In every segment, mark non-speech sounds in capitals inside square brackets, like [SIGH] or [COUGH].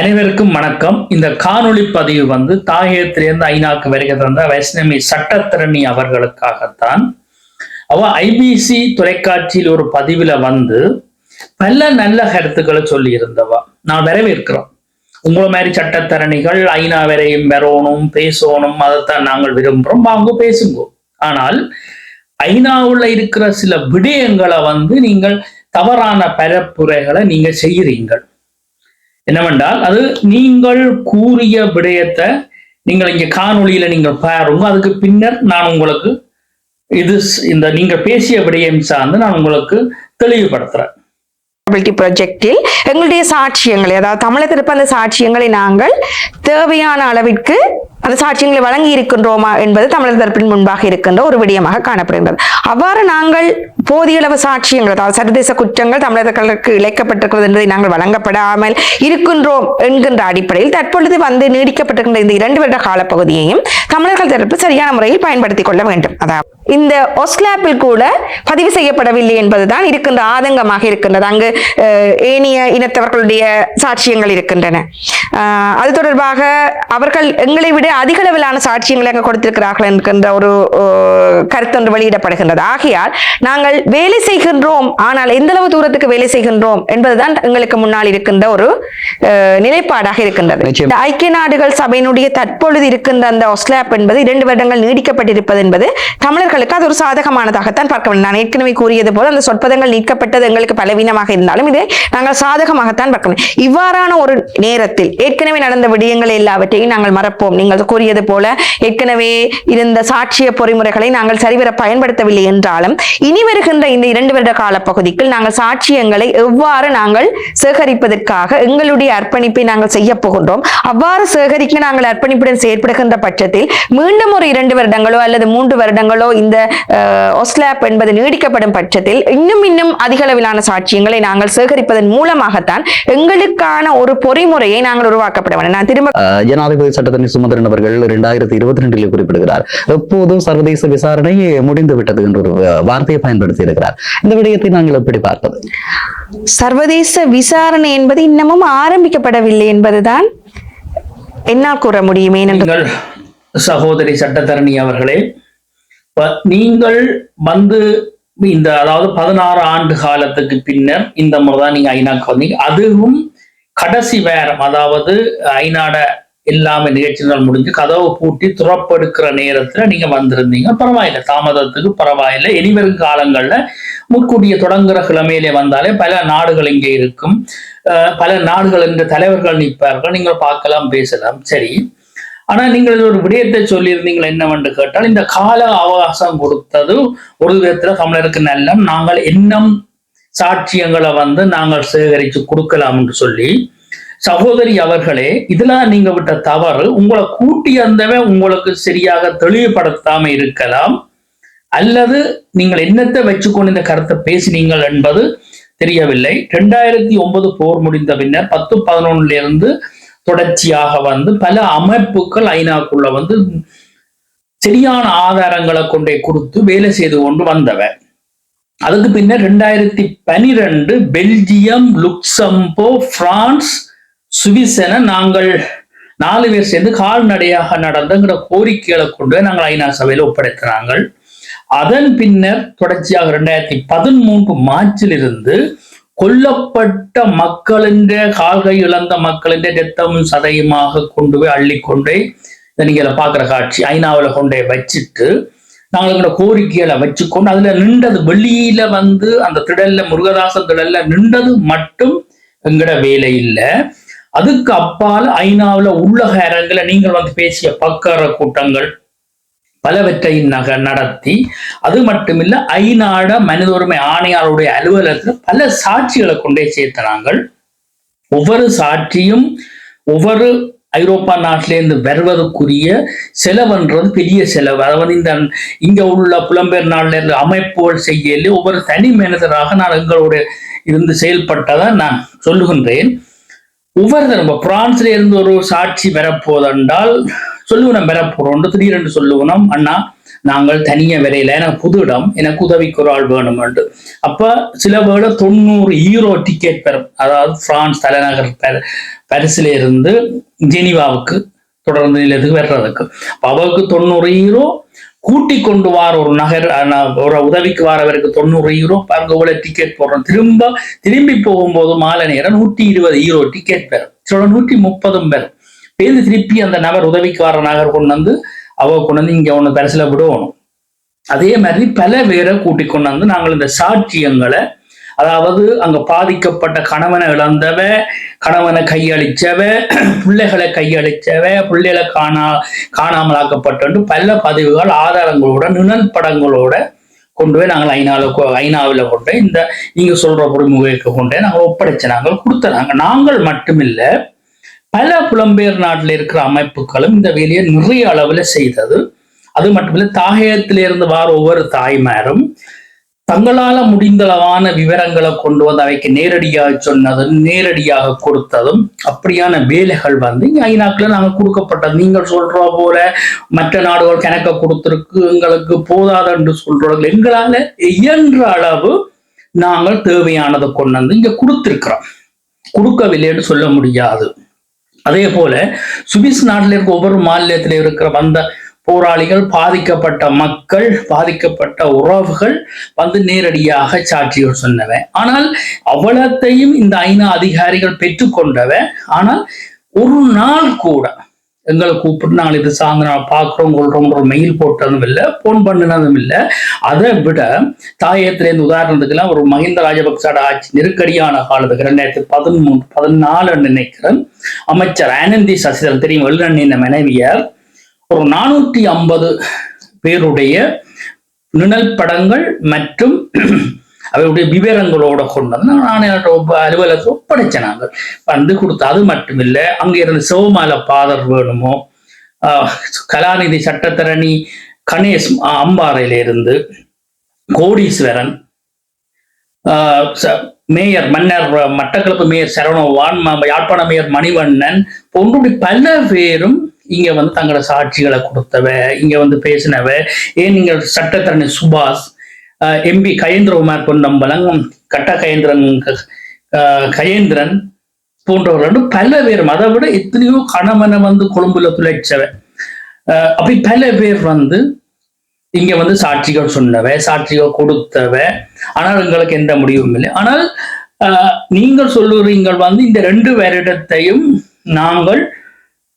அனைவருக்கும் வணக்கம். இந்த காணொளி பதிவு வந்து தாயகத்திலிருந்து ஐநாக்கு வருகை தந்த வைஷ்ணவி சட்டத்திரணி அவர்களுக்காகத்தான். அவ ஐபிசி தொலைக்காட்சியில் ஒரு பதிவுல வந்து பல நல்ல கருத்துக்களை சொல்லி இருந்தவா நான் வரவேற்கிறோம். உங்களை மாதிரி சட்டத்தரணிகள் ஐநா வரையும் வரணும் பேசணும் அதைத்தான் நாங்கள் விரும்புகிறோம் வாங்க பேசுங்க. ஆனால் ஐநாவுல இருக்கிற சில விடயங்களை வந்து நீங்கள் தவறான பரப்புரைகளை நீங்க செய்கிறீங்கள் என்னவென்றால் அது நீங்கள் கூறிய விடயத்தை நீங்கள் இங்க காணொளியில நீங்கள் பாருங்க. அதுக்கு பின்னர் நான் உங்களுக்கு இது இந்த நீங்க பேசிய விடயம் சார்ந்து நான் உங்களுக்கு தெளிவுபடுத்துறேன். Accountability ப்ராஜெக்டில் எங்களுடைய சாட்சியங்களை அதாவது தமிழகத்திற்கு அந்த சாட்சியங்களை நாங்கள் தேவையான அளவிற்கு அந்த சாட்சியங்களை வழங்கி இருக்கின்றோமா என்பது தமிழர் தரப்பின் முன்பாக இருக்கின்ற ஒரு விடயமாக காணப்படுகின்றது. அவ்வாறு நாங்கள் போதியளவு சாட்சியங்கள் அதாவது சர்வதேச குற்றங்கள் தமிழர்களுக்கு இழைக்கப்பட்டிருக்கிறது என்பதை நாங்கள் வழங்கப்படாமல் இருக்கின்றோம் என்கின்ற அடிப்படையில் தற்பொழுது வந்து நீடிக்கப்பட்டிருக்கின்ற இந்த இரண்டு வருட காலப்பகுதியையும் தமிழர்கள் தரப்பு சரியான முறையில் பயன்படுத்திக் கொள்ள வேண்டும். அதாவது இந்த ஒஸ்லாப்பில் கூட பதிவு செய்யப்படவில்லை என்பதுதான் இருக்கின்ற ஆதங்கமாக இருக்கின்றது. அங்கு ஏனிய இனத்தவர்களுடைய சாட்சியங்கள் இருக்கின்றன. அது தொடர்பாக அவர்கள் எங்களை விட அதிக அளவிலான சாட்சியங்களை அங்கு கொடுத்திருக்கிறார்கள் என்கின்ற ஒரு கருத்தொன்று வெளியிடப்படுகின்றது. ஆகையால் நாங்கள் வேலை செய்கின்றோம் ஆனால் எந்த அளவு தூரத்துக்கு வேலை செய்கின்றோம் என்பதுதான் எங்களுக்கு முன்னால் இருக்கின்ற ஒரு நிலைப்பாடாக இருக்கின்றது. ஐக்கிய நாடுகள் சபையினுடைய தற்பொழுது இருக்கின்ற அந்த ஒஸ்லாப் என்பது இரண்டு வருடங்கள் நீடிக்கப்பட்டிருப்பது என்பது தமிழர்களுக்கு அது ஒரு சாதகமானதாகத்தான் பார்க்க வேண்டும். நான் ஏற்கனவே கூறியது போல அந்த சொற்பதங்கள் நீக்கப்பட்டது எங்களுக்கு பலவீனமாக இருந்தாலும் இதை நாங்கள் சாதகமாகத்தான் பார்க்க வேண்டும். இவ்வாறான ஒரு நேரத்தில் ஏற்கனவே நடந்த விடயங்கள் எல்லாவற்றையும் நாங்கள் மறப்போம். நீங்கள் கூறியது போல ஏற்கனவே இருந்த சாட்சிய பொறிமுறைகளை நாங்கள் சரிவர பயன்படுத்தவில்லை என்றாலும் இனி வருகின்ற இந்த இரண்டு வருட கால பகுதிக்குள் நாங்கள் சாட்சியங்களை எவ்வாறு நாங்கள் சேகரிப்பதற்காக எங்களுடைய அர்ப்பணிப்பை நாங்கள் செய்ய போகின்றோம் அவ்வாறு சேகரிக்க நாங்கள் அர்ப்பணிப்புடன் செயற்படுகின்ற பட்சத்தில் மீண்டும் ஒரு இரண்டு வருடங்களோ அல்லது மூன்று வருடங்களோ இந்த ஒஸ்லாப் என்பது நீடிக்கப்படும் பட்சத்தில் இன்னும் இன்னும் அதிக அளவிலான சாட்சியங்களை நாங்கள் சேகரிப்பதன் மூலமாகத்தான் எங்களுக்கான ஒரு பொறிமுறையை நாங்கள் உருவாக்கப்பட வேண்டும். நான் திரும்ப ஜனாதிபதி சட்டத்தின் சுமந்திரன் அவர்கள் இரண்டாயிரத்தி இருபத்தி ரெண்டில் குறிப்பிடுகிறார். எப்போதும் சர்வதேச விசாரணை முடிந்து விட்டது என்ற ஒரு வார்த்தையை பயன்படுத்தி இருக்கிறார். இந்த விடயத்தை நாங்கள் எப்படி பார்ப்பது? சர்வதேச விசாரணை என்பது இன்னமும் ஆரம்பிக்கப்படவில்லை என்பதுதான் என்னால் கூற முடியும் ஏனென்று நீங்கள் சகோதரி சட்டத்தரணி அவர்களே நீங்கள் வந்து இந்த அதாவது பதினாறு ஆண்டு காலத்துக்கு பின்னர் இந்த முறை தான் நீங்க ஐநாக்கு வந்தீங்க அதுவும் கடைசி வேரம் அதாவது ஐநாட எல்லாமே நிகழ்ச்சிகள் முடிஞ்சு கதவை பூட்டி துறப்படுக்கிற நேரத்துல நீங்க வந்திருந்தீங்க. பரவாயில்லை. தாமதத்துக்கு பரவாயில்லை. இனிவரும் காலங்கள்ல முற்கூட்டிய தொடங்குற கிழமையிலே வந்தாலே பல நாடுகள் இங்கே இருக்கும். அஹ் பல நாடுகள் என்ற தலைவர்கள் நிற்பார்கள். நீங்கள் பார்க்கலாம் பேசலாம். சரி. ஆனா நீங்கள் ஒரு விடயத்தை சொல்லியிருந்தீங்கள் என்னவென்று கேட்டால் இந்த கால அவகாசம் கொடுத்தது ஒரு விதத்துல தமிழருக்கு நல்ல நாங்கள் இன்னும் சாட்சியங்களை வந்து நாங்கள் சேகரித்து கொடுக்கலாம் என்று சொல்லி சகோதரி அவர்களே இதுல நீங்க விட்ட தவறு. உங்களை கூட்டி வந்தவன் உங்களுக்கு சரியாக தெளிவுபடுத்தாம இருக்கலாம். அல்லது நீங்கள் என்னத்தை வச்சுக்கொண்டு இந்த கருத்தை பேசினீங்கள் என்பது தெரியவில்லை. ரெண்டாயிரத்தி ஒன்பது போர் முடிந்த பின்னர் பத்து பதினொன்னுல இருந்து தொடர்ச்சியாக வந்து பல அமைப்புகள் ஐநாக்குள்ள வந்து சரியான ஆதாரங்களை கொண்டே கொடுத்து வேலை செய்து கொண்டு வந்தவன். அதுக்கு பின்னர் ரெண்டாயிரத்தி பனிரெண்டு பெல்ஜியம் லுக்சம்போ பிரான்ஸ் சுவிசென நாங்கள் நாலு பேர் சேர்ந்து கால்நடையாக நடந்தங்கிற கோரிக்கைகளை கொண்டு போய் நாங்கள் ஐநா சபையில் ஒப்படைத்தினாங்கள் அதன் பின்னர் தொடர்ச்சியாக ரெண்டாயிரத்தி பதிமூன்று மார்ச்சிலிருந்து கொல்லப்பட்ட மக்களின் கால்கை இழந்த மக்களின் ரத்தமும் சதையுமாக கொண்டு போய் அள்ளிக்கொண்டே இதை நீங்க இதுல காட்சி ஐநாவில் கொண்டே வச்சுட்டு நாங்கள் எங்களோட கோரிக்கைகளை வச்சுக்கொண்டு அதுல நின்றது வெளியில வந்து அந்த திடல்ல முருகதாசன் திடல்ல நின்றது மட்டும் எங்கட வேலை இல்லை. அதுக்கு அப்பால் ஐநாவில் உள்ளக அரங்கில் நீங்கள் வந்து பேசிய பக்கர கூட்டங்கள் பலவற்றை நக நடத்தி அது மட்டுமில்ல ஐநாட மனித உரிமை ஆணையாளருடைய அலுவலகத்தில் பல சாட்சிகளை கொண்டே சேர்த்தனாங்கள் ஒவ்வொரு சாட்சியும் ஒவ்வொரு ஐரோப்பா நாட்டிலேருந்து வருவதற்குரிய செலவுன்றது பெரிய செலவு. அதாவது இந்த இங்க உள்ள புலம்பெயர் நாளிலிருந்து அமைப்புகள் செய்யல ஒவ்வொரு தனி மனிதராக நான் எங்களுடைய இருந்து செயல்பட்டதை நான் சொல்லுகின்றேன். ஒவ்வொரு தடவை பிரான்ஸ்ல இருந்து ஒரு சாட்சி பெறப்போதென்றால் சொல்லுவனம் பெறப்போறோம் திடீரென்று சொல்லுவனம் அண்ணா நாங்கள் தனிய விலையில எனக்கு புது இடம் எனக்கு உதவிக்கு ஒரு ஆள் வேணும் என்று. அப்ப சில வேளை தொண்ணூறு ஈரோ டிக்கெட் பெறும் அதாவது பிரான்ஸ் தலைநகர் பெற- பரிசில இருந்து ஜெனிவாவுக்கு தொடர்ந்து நிலையத்துக்கு வர்றதுக்கு. அவருக்கு தொண்ணூறு ஈரோ கூட்டி கொண்டு வார ஒரு நகர் ஒரு உதவிக்கு வாரவருக்கு தொண்ணூறு ஈரோ பாருங்க உள்ள டிக்கெட் போடுறோம். திரும்ப திரும்பி போகும்போது மாலை நேரம் நூற்றி இருபது ஈரோ டிக்கெட் பெறும். சில நூற்றி முப்பதும் பெறும். பேருந்து திருப்பி அந்த நபர் உதவிக்கு வர நகர் கொண்டு வந்து அவ கொண்டு வந்து இங்க ஒண்ணு பரிசுல விடுவோம். அதே மாதிரி பல பேரை கூட்டி கொண்டு வந்து நாங்கள் இந்த சாட்சியங்களை அதாவது அங்க பாதிக்கப்பட்ட கணவனை இழந்தவ கணவனை கையளிச்சவ பிள்ளைகளை கையளிச்சவ பிள்ளைகளை காணா காணாமலாக்கப்பட்டு பல பதிவுகள் ஆதாரங்களோட நிழல் படங்களோட கொண்டு போய் நாங்கள் ஐநாவில் ஐநாவில் கொண்டு இந்த நீங்க சொல்ற பொறிமுகைக்கு கொண்டு நாங்கள் ஒப்படைச்ச நாங்கள் கொடுத்தனாங்க நாங்கள் மட்டுமில்லை பல புலம்பெயர் நாட்டில் இருக்கிற அமைப்புகளும் இந்த வேலையை நிறைய அளவில் செய்தது. அது மட்டுமில்லை தாயகத்திலிருந்து வார ஒவ்வொரு தாய்மாரும் தங்களால முடிந்தளவான விவரங்களை கொண்டு வந்து அவைக்கு நேரடியாக சொன்னதும் நேரடியாக கொடுத்ததும் அப்படியான வேலைகள் வந்து இங்க நாங்கள் கொடுக்கப்பட்டது. நீங்கள் சொல்ற போல மற்ற நாடுகள் கணக்க கொடுத்திருக்கு எங்களுக்கு போதாது என்று சொல்றவர்கள் எங்களால இயன்ற அளவு நாங்கள் தேவையானதை கொண்டு வந்து இங்க கொடுத்துருக்கிறோம். கொடுக்கவில்லைன்னு சொல்ல முடியாது. அதே போல சுவிஸ் நாட்டில் இருக்க ஒவ்வொரு மாநிலத்தில் இருக்கிற வந்த போராளிகள் பாதிக்கப்பட்ட மக்கள் பாதிக்கப்பட்ட உறவுகள் வந்து நேரடியாக சாட்சிகள் சொன்னவன் ஆனால் அவ்வளத்தையும் இந்த ஐநா அதிகாரிகள் பெற்றுக்கொண்டவன் ஆனால் ஒரு நாள் கூட எங்களை கூப்பிட்டு நாங்கள் இது சார்ந்து நாங்கள் பார்க்குறோம் கொள்றோம் ஒரு மெயில் போட்டதும் இல்லை ஃபோன் பண்ணினதும் இல்லை. அதை விட தாயத்திலேருந்து உதாரணத்துக்கெல்லாம் ஒரு மஹிந்த ராஜபக்சோட ஆட்சி நெருக்கடியான காலத்துக்கு ரெண்டாயிரத்தி பதிமூணு பதினாலுன்னு நினைக்கிறேன். அமைச்சர் ஆனந்தி சசிதரன் தெரியும் வெளிநன்னின மனைவியார். ஒரு நானூற்றி ஐம்பது பேருடைய நிழல் படங்கள் மற்றும் அவருடைய விவரங்களோட கொண்டு வந்து நான் அலுவலகத்தை ஒப்படைச்ச நாங்கள் வந்து கொடுத்து அது மட்டும் இல்லை அங்கே இருந்து சிவமால பாதர் வேணுமோ கலாநிதி சட்டத்தரணி கணேஷ் அம்பாறையிலிருந்து கோடீஸ்வரன் ச- மேயர் மன்னர் மட்டக்களப்பு மேயர் சரவணவான் யாழ்ப்பாண மேயர் மணிவண்ணன் போன்ற பல பேரும் இங்க வந்து தங்களோட சாட்சிகளை கொடுத்தவ இங்க வந்து பேசினவ ஏன் நீங்கள் சட்டத்தரணி சுபாஷ் எம்பி கயேந்திரகுமார் பொன்னம்பலம் கட்ட கயேந்திரன் ஆஹ் கயேந்திரன் போன்றவர்கள் பல பேர் அதை விட எத்தனையோ கணவனை வந்து கொழும்புல துளைச்சவ. அப்படி பல பேர் வந்து இங்க வந்து சாட்சிகள் சொன்னவ சாட்சிகள் கொடுத்தவ. ஆனால் எங்களுக்கு எந்த முடிவும் இல்லை. ஆனால் ஆஹ், நீங்கள் சொல்லுறீங்கள் வந்து இந்த ரெண்டு வருடத்தையும் நாங்கள்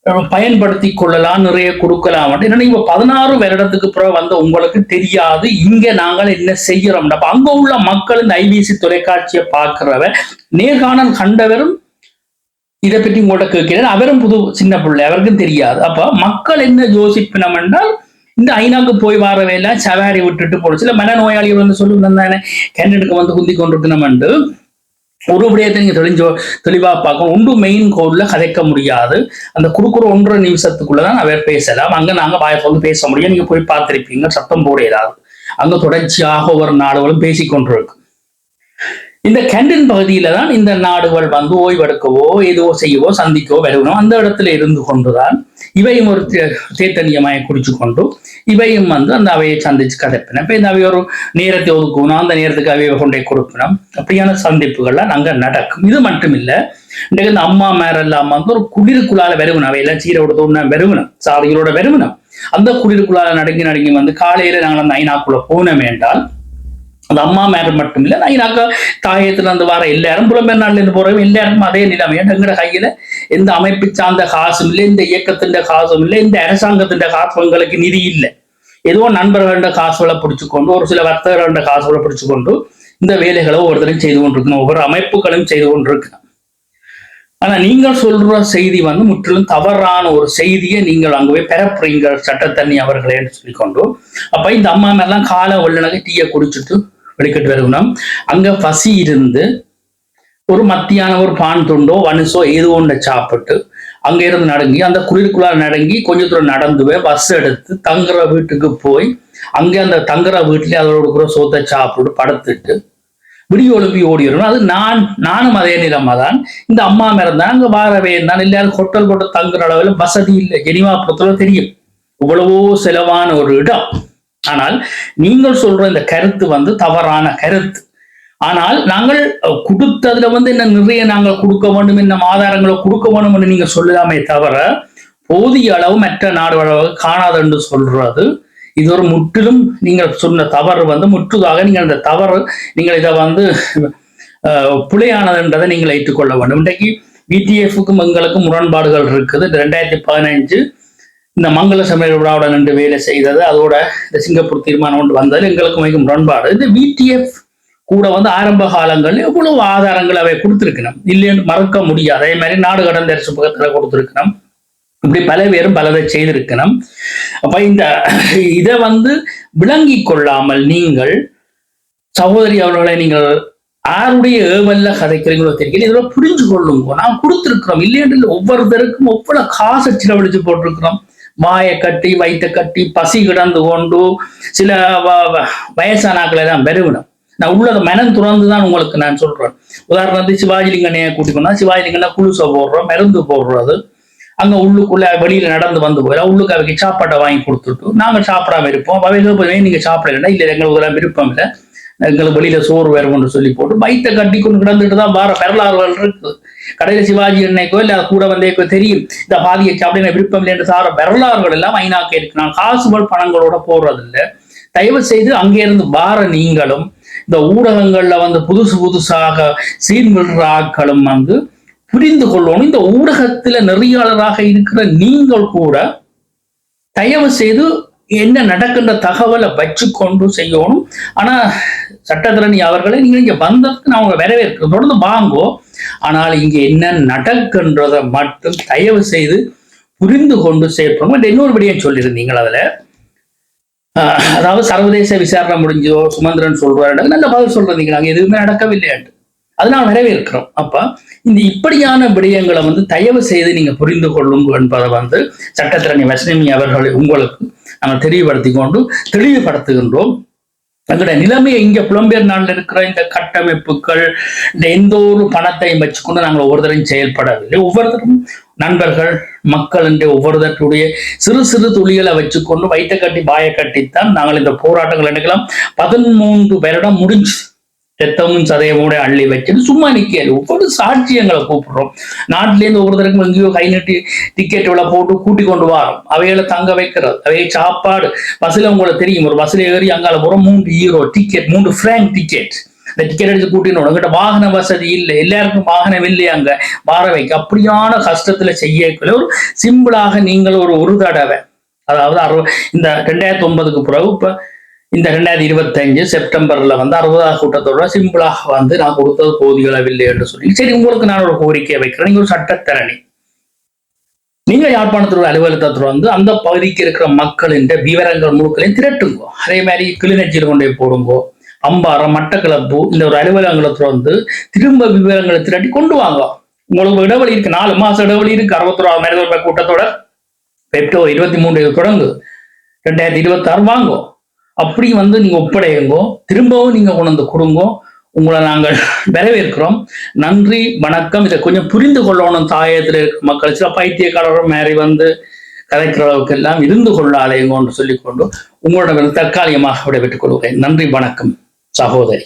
பயன்படுத்தி கொள்ளலாம் நிறைய கொடுக்கலாம் ஏன்னா நீங்க பதினாறு வருடத்துக்கு பிறகு வந்த உங்களுக்கு தெரியாது. இங்க நாங்கள் என்ன செய்யறோம் அப்ப அங்க உள்ள மக்கள் இந்த ஐபிசி தொலைக்காட்சியை பார்க்கிறவ நேர்காணல் கண்டவரும் இதை பற்றி உங்கள்ட்ட கேட்கிறேன். அவரும் புது சின்ன பிள்ளை அவருக்கும் தெரியாது. அப்ப மக்கள் என்ன யோசிப்பினம் என்றால் இந்த ஐநாக்கு போய் வரவையெல்லாம் சவாரி விட்டுட்டு போடும் சில மனநோயாளிகள் வந்து சொல்லுங்க தானே கேண்டடுக்கு வந்து குந்தி கொண்டிருக்கணும்ண்டு ஒரு விடயத்தை நீங்க தெளிஞ்சோ தெளிவா பார்க்கணும் ஒன்று மெயின் கோட்ல கதைக்க முடியாது. அந்த குறுக்குற ஒன்றரை நிமிஷத்துக்குள்ளதான் அவர் பேசலாம். அங்க நாங்க வாய வந்து பேச முடியும். நீங்க போய் பார்த்திருப்பீங்க. சத்தம் போட ஏதாவது. அங்க தொடர்ச்சியாக ஒவ்வொரு நாடுகளும் பேசிக்கொண்டிருக்கு இந்த கேண்டின் பகுதியில தான் இந்த நாடுகள் வந்து ஓய்வெடுக்கவோ ஏதோ செய்யவோ சந்திக்கவோ வருவனோ அந்த இடத்துல இருந்து கொண்டுதான் இவையும் ஒரு தே- தேத்தனியமாய் குடிச்சு கொண்டும் இவையும் வந்து அந்த அவையை சந்திச்சு கதைப்பினோம் இப்ப இந்த அவை ஒரு நேரத்தை ஒதுக்கணும் அந்த நேரத்துக்கு அவையை கொண்டே கொடுப்பினோம். அப்படியான சந்திப்புகள்லாம் அங்க நடக்கும். இது மட்டும் இல்ல இன்றைக்கு இந்த அம்மா மேரெல்லாம் வந்து ஒரு குளிருக்குள்ளால வருவணும் அவையெல்லாம் சீரோட கொடுத்தோம்னா வருவணும் சாதிகளோட வருவணும் அந்த குளிருக்குள்ளால நடுங்கி நடுங்கி வந்து காலையில நாங்கள் அந்த ஐநாக்குள்ள போனோம் என்றால் அந்த அம்மா மேல மட்டும் இல்ல நான் தாயத்துல இருந்து வர எல்லாரும் புலம்பெயர் நாட்டுல இருந்து போறவங்க எல்லாருக்கும் அதே நிலைமை. எங்கட கையில எந்த அமைப்பு சார்ந்த காசும் இல்லை இந்த இயக்கத்தின் காசும் இல்லை இந்த அரசாங்கத்தின் காசு எங்களுக்கு நிதி இல்லை. ஏதோ நண்பர்கள காசுகளை பிடிச்சுக்கொண்டு ஒரு சில வர்த்தகர்கள காசுகளை பிடிச்சுக்கொண்டு இந்த வேலைகளை ஒவ்வொருத்தரும் செய்து கொண்டிருக்கணும். ஒவ்வொரு அமைப்புகளும் செய்து கொண்டிருக்கணும். ஆனா நீங்கள் சொல்ற செய்தி வந்து முற்றிலும் தவறான ஒரு செய்தியை நீங்கள் அங்கே போய் பெறப்புறீங்க சட்டத்தண்ணி அவர்களே சொல்லிக்கொண்டு. அப்ப இந்த அம்மா மேலாம் காலை வெள்ளனக டீயை குடிச்சிட்டு வெளிக்கிட்டு வருகணும் அங்க பசி இருந்து ஒரு மத்தியான ஒரு பான் துண்டோ வனுசோ ஏதோ ஒன்றை சாப்பிட்டு அங்க இருந்து நடங்கி அந்த குளிர்குள்ளார் நடங்கி கொஞ்ச தூரம் நடந்து போய் பஸ் எடுத்து தங்குற வீட்டுக்கு போய் அங்கே அந்த தங்குற வீட்டுல அதோட கூட சோத்தை சாப்பிட்டு படுத்துட்டு விடிய ஒழும்பி ஓடிடணும் அது நான் நானும் அதே நிலைமை தான். இந்த அம்மா இருந்தான் அங்க வாரவே இருந்தான் எல்லாரும் ஹோட்டல் போட்டு தங்குற அளவில் வசதி இல்லை. ஜெனிவா பொறுத்தளவு தெரியும். இவ்வளவோ செலவான ஒரு இடம். ஆனால் நீங்கள் சொல்ற இந்த கருத்து வந்து தவறான கருத்து. ஆனால் நாங்கள் கொடுத்ததுல வந்து என்ன நிறைய நாங்கள் கொடுக்க வேண்டும் என்ன ஆதாரங்களை கொடுக்க வேண்டும் என்று நீங்க சொல்லலாமே தவிர போதிய அளவு மற்ற நாடு அளவு காணாது என்று சொல்றது. இது ஒரு முற்றிலும் நீங்கள் சொன்ன தவறு வந்து முற்றுதாக நீங்கள் அந்த தவறு நீங்கள் இதை வந்து அஹ், பிழையானதுன்றதை நீங்கள் ஏற்றுக்கொள்ள வேண்டும். இன்றைக்கு பிடிஎஃப்க்கும் எங்களுக்கும் முரண்பாடுகள் இருக்குது. ரெண்டாயிரத்தி பதினைஞ்சு இந்த மங்கள சமையல் விழாவுடன் நின்று வேலை செய்தது அதோட இந்த சிங்கப்பூர் தீர்மானம் ஒன்று வந்தது எங்களுக்கு மிகவும் முரண்பாடு இந்த பிடிஎஃப் கூட வந்து ஆரம்ப காலங்களில் எவ்வளவு ஆதாரங்கள் அவை கொடுத்திருக்கணும். இல்லைன்னு மறக்க முடியாது. அதே மாதிரி நாடு கடந்த அரசு பக்கத்தில் கொடுத்திருக்கணும். இப்படி பல பேரும் பலதை செய்திருக்கணும். அப்ப இந்த [CLEARS THROAT] இதை வந்து விளங்கி கொள்ளாமல் நீங்கள் சகோதரி அவர்களை நீங்கள் யாருடைய ஏவல்ல கதைக்கிறீங்களோ தெரியல இதெல்லாம் புரிஞ்சு கொள்ளுங்க நாம் கொடுத்திருக்கிறோம். இல்லையென்று ஒவ்வொருத்தருக்கும் ஒவ்வொரு காசை செலவழிச்சு போட்டிருக்கிறோம். வாயை கட்டி வயிற்றை கட்டி பசி கிடந்து கொண்டு சில வ- வ- வயசானாக்களை தான் பெருவிடும். நான் உள்ளத மனம் துறந்து தான் உங்களுக்கு நான் சொல்றேன். உதாரணத்துக்கு சிவாஜிலிங்கனையை கூட்டி போனா சிவாஜிலிங்கன்னா குளுசை போடுறோம் மருந்து போடுறது. அங்க உள்ளுக்குள்ள வெளியில நடந்து வந்து போயிடும் உள்ளுக்கு அவைக்கு சாப்பாட்டை வாங்கி கொடுத்துட்டு நாங்க சாப்பிடாம இருப்போம். அவைகளுக்கு நீங்க சாப்பிடலைன்னா இல்ல எங்களுக்கு விருப்பம் இல்லை. எங்களுக்கு வெளியில சோறு வேறும்னு சொல்லி போட்டு வயிற்றை கட்டி கொண்டு கிடந்துட்டு தான் வார வரலாறுகள் இருக்கு. கடையில சிவாஜி அன்னைக்கோ இல்ல கூட வந்தேக்கோ தெரியும். இந்த பாதியை சாப்பிட விருப்பம் இல்லை என்று சார வரலாறுகள் எல்லாம் ஐநாக்க இருக்கு. நான் காசுகள் பணங்களோட போடுறது இல்லை தயவு செய்து அங்கே இருந்து வார நீங்களும் இந்த ஊடகங்கள்ல வந்து புதுசு புதுசாக சீன் ஆட்களும் வந்து புரிந்து கொள்ளணும். இந்த ஊடகத்துல நெறியாளராக இருக்கிற நீங்கள் கூட தயவு செய்து என்ன நடக்கின்ற தகவலை வச்சு கொண்டு செய்யணும். ஆனா சட்டத்திரணி அவர்களை நீங்க இங்க வந்ததுக்கு நான் அவங்க வரவேற்கிறேன். தொடர்ந்து வாங்கோ. ஆனால் இங்க என்ன நடக்கின்றதை மட்டும் தயவு செய்து புரிந்து கொண்டு செயற்படணும் இன்னொரு விடயம் சொல்லியிருந்தீங்க அதில். ஆஹ், அதாவது சர்வதேச விசாரணை முடிஞ்சோ சுமந்திரன் சொல்றாரு நல்ல பதில் சொல்றீங்க நாங்கள். எதுவுமே நடக்கவில்லையாட்டு அதனால் வரவேற்கிறோம். அப்ப இந்த இப்படியான விடயங்களை வந்து தயவு செய்து நீங்க புரிந்து கொள்ளுங்க என்பதை வந்து சட்டத்திரணி வசனமி அவர்களை உங்களுக்கு நாங்கள் தெளிவுபடுத்தி கொண்டு தெளிவுபடுத்துகின்றோம். எங்களுடைய நிலைமை இங்க புலம்பெயர் நாளில் இருக்கிற இந்த கட்டமைப்புகள் இந்த எந்த ஒரு பணத்தையும் வச்சுக்கொண்டு நாங்கள் ஒவ்வொருத்தரையும் செயல்படவில்லை. ஒவ்வொருத்தரும் நண்பர்கள் மக்கள் என்ற ஒவ்வொருத்தருடைய சிறு சிறு துளிகளை வச்சுக்கொண்டு வைத்த கட்டி பாய கட்டித்தான் நாங்கள் இந்த போராட்டங்கள் எடுக்கலாம் பதிமூன்று வருடம் முடிஞ்சு ரத்தமும் கூட அள்ளி வச்சுட்டு சும்மா நிக்கல ஒவ்வொரு சாட்சியங்களை கூப்பிடுறோம் நாட்டிலேருந்து ஒவ்வொருத்தருக்கும் எங்கேயோ கை நட்டி டிக்கெட் இவ்வளவு போட்டு கூட்டி கொண்டு வரோம் அவைகளை தங்க வைக்கிறது அவையை சாப்பாடு பஸ்ல உங்களுக்கு தெரியும் ஒரு பஸ்ல ஏறி அங்கால போறோம் மூன்று ஹீரோ டிக்கெட் மூன்று ஃப்ரேங்க் டிக்கெட் இந்த டிக்கெட் எடுத்து கூட்டினோம் உங்ககிட்ட வாகன வசதி இல்லை எல்லாருக்கும் வாகனம் இல்லை அங்க வார வைக்க அப்படியான கஷ்டத்துல செய்யக்குள்ள ஒரு சிம்பிளாக நீங்கள் ஒரு ஒரு தடவை அதாவது அறுவ இந்த ரெண்டாயிரத்தி ஒன்பதுக்கு பிறகு இப்போ இந்த ரெண்டாயிரத்தி இருபத்தஞ்சு செப்டம்பர்ல வந்து அறுபதாவது கூட்டத்தோட சிம்பிளாக வந்து நான் கொடுத்தது போதிய அளவில்லை என்று சொல்லி. சரி உங்களுக்கு நான் ஒரு கோரிக்கையை வைக்கிறேன். நீங்க ஒரு சட்டத்தரணி. நீங்க யாழ்ப்பாணத்தில் உள்ள அலுவலகத்தில் வந்து அந்த பகுதிக்கு இருக்கிற மக்களின் விவரங்கள் முழுக்களையும் திரட்டுங்கோ. அதே மாதிரி கிளிநொச்சியில் கொண்டு போய் போடுங்கோ. அம்பாரம் மட்டக்கிளப்பு இந்த ஒரு அலுவலகத்துல வந்து திரும்ப விவரங்களை திரட்டி கொண்டு வாங்க உங்களுக்கு இடைவெளி இருக்கு. நாலு மாசம் இடைவெளி இருக்கு. அறுபத்தொராவது மனித கூட்டத்தோட பெப்டோ இருபத்தி மூன்று தொடங்கு. ரெண்டாயிரத்தி இருபத்தி ஆறு வாங்கோ. அப்படி வந்து நீங்க ஒப்படையுங்கோ திரும்பவும் நீங்க கொண்டு கொடுங்கோ உங்களை நாங்கள் [LAUGHS] வரவேற்கிறோம். நன்றி வணக்கம். இதை கொஞ்சம் புரிந்து கொள்ளணும் தாயத்தில் இருக்கிற மக்கள். சில பைத்தியக்காரரும் மாறி வந்து கலைக்கிற அளவுக்கு எல்லாம் இருந்து கொள்ளாதேங்கோன்னு சொல்லிக்கொண்டு உங்களோட தற்காலிகமாக விடைபெற்றுக் கொள்கிறேன். நன்றி வணக்கம் சகோதரி.